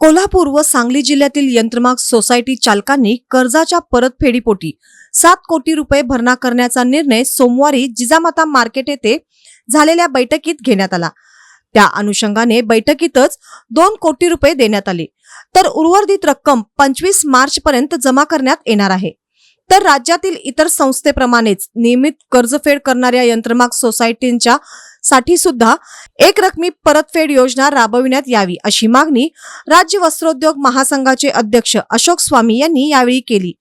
कोल्हापूर व सांगली जिल्ह्यातील यंत्रमाग सोसायटी चालकांनी कर्जाच्या परतफेडीपोटी सात कोटी रुपये भरणा करण्याचा निर्णय सोमवारी जिजामाता मार्केट येथे झालेल्या बैठकीत घेण्यात आला. त्या अनुषंगाने बैठकीतच दोन कोटी रुपये देण्यात आले. तर उर्वरित रक्कम पंचवीस मार्च पर्यंत जमा करण्यात येणार आहे. तर राज्यातील इतर संस्थेप्रमाणेच नियमित कर्जफेड करणाऱ्या यंत्रमाग सोसायटींच्या साठी सुद्धा एक रकमी परतफेड योजना राबविण्यात यावी अशी मागणी राज्य वस्त्रोद्योग महासंघाचे अध्यक्ष अशोक स्वामी यांनी यावेळी केली.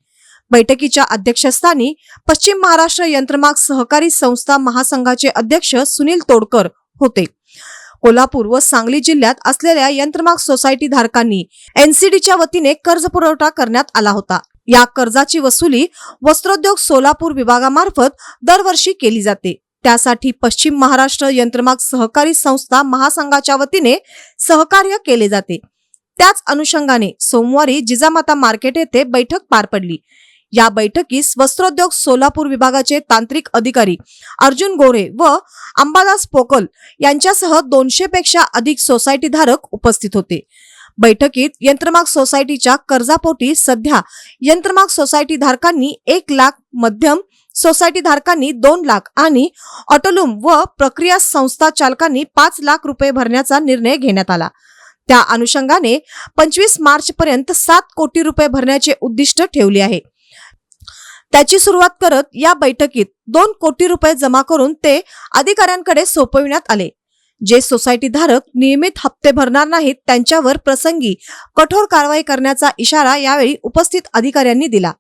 बैठकीच्या अध्यक्षस्थानी पश्चिम महाराष्ट्र यंत्रमाग सहकारी संस्था महासंघाचे अध्यक्ष सुनील तोडकर होते. कोल्हापूर व सांगली जिल्ह्यात असलेल्या यंत्रमाग सोसायटी धारकांनी एनसीडीच्या वतीने कर्ज पुरवठा करण्यात आला होता. या कर्जाची वसुली वस्त्रोद्योग सोलापूर विभागामार्फत दरवर्षी केली जाते. त्यासाठी पश्चिम महाराष्ट्र यंत्रमाग सहकारी संस्था महासंघाच्या वतीने सहकार्य केले जाते. त्याच अनुषंगाने सोमवारी जिजामाता मार्केट येथे बैठक पार पडली. या बैठकीस वस्त्रोद्योग सोलापूर विभागाचे तांत्रिक अधिकारी अर्जुन गोरे व अंबादास पोकल यांच्यासह दोनशे पेक्षा अधिक सोसायटी धारक उपस्थित होते. बैठकीत यंत्रमाग सोसायटीच्या कर्जापोटी सध्या यंत्रमाग सोसायटी धारकांनी एक लाख मध्यम सोसायटी धारकांनी दोन लाख आणि ऑटोलूम व प्रक्रिया संस्था चालकांनी पाच लाख रुपये भरण्याचा निर्णय घेण्यात आला. त्या अनुषंगाने पंचवीस मार्च पर्यंत सात कोटी रुपये भरण्याचे उद्दिष्ट ठेवले आहे. त्याची सुरुवात करत या बैठकीत दोन कोटी रुपये जमा करून ते अधिकाऱ्यांकडे सोपविण्यात आले. जे सोसायटी धारक नियमित हप्ते भरणार नाहीत त्यांच्यावर प्रसंगी कठोर कारवाई करण्याचा इशारा यावेळी उपस्थित अधिकाऱ्यांनी दिला.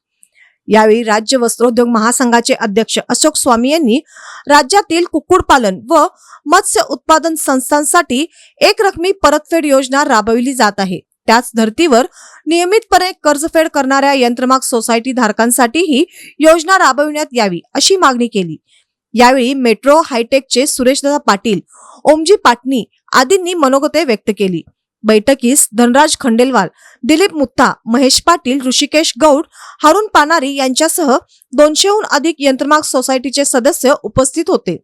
यावेळी राज्य वस्त्रोद्योग महासंघाचे अध्यक्ष अशोक स्वामी यांनी राज्यातील कुक्कुटपालन व मत्स्य उत्पादन संस्थांसाठी एक रकमी परतफेड योजना राबविली जात आहे. त्याच धर्तीवर नियमितपणे कर्जफेड करणाऱ्या यंत्रमाग सोसायटी धारकांसाठी ही योजना राबविण्यात यावी अशी मागणी केली. यावेळी मेट्रो हायटेकचे सुरेशदादा पाटील ओमजी पाटणी आदींनी मनोगते व्यक्त केली. बैठकीस धनराज खंडेलवाल दिलीप मुत्ता महेश पाटील ऋषिकेश गौड हारून पानारी यांच्यासह दोनशेहून अधिक यंत्रमाग सोसायटीचे सदस्य उपस्थित होते.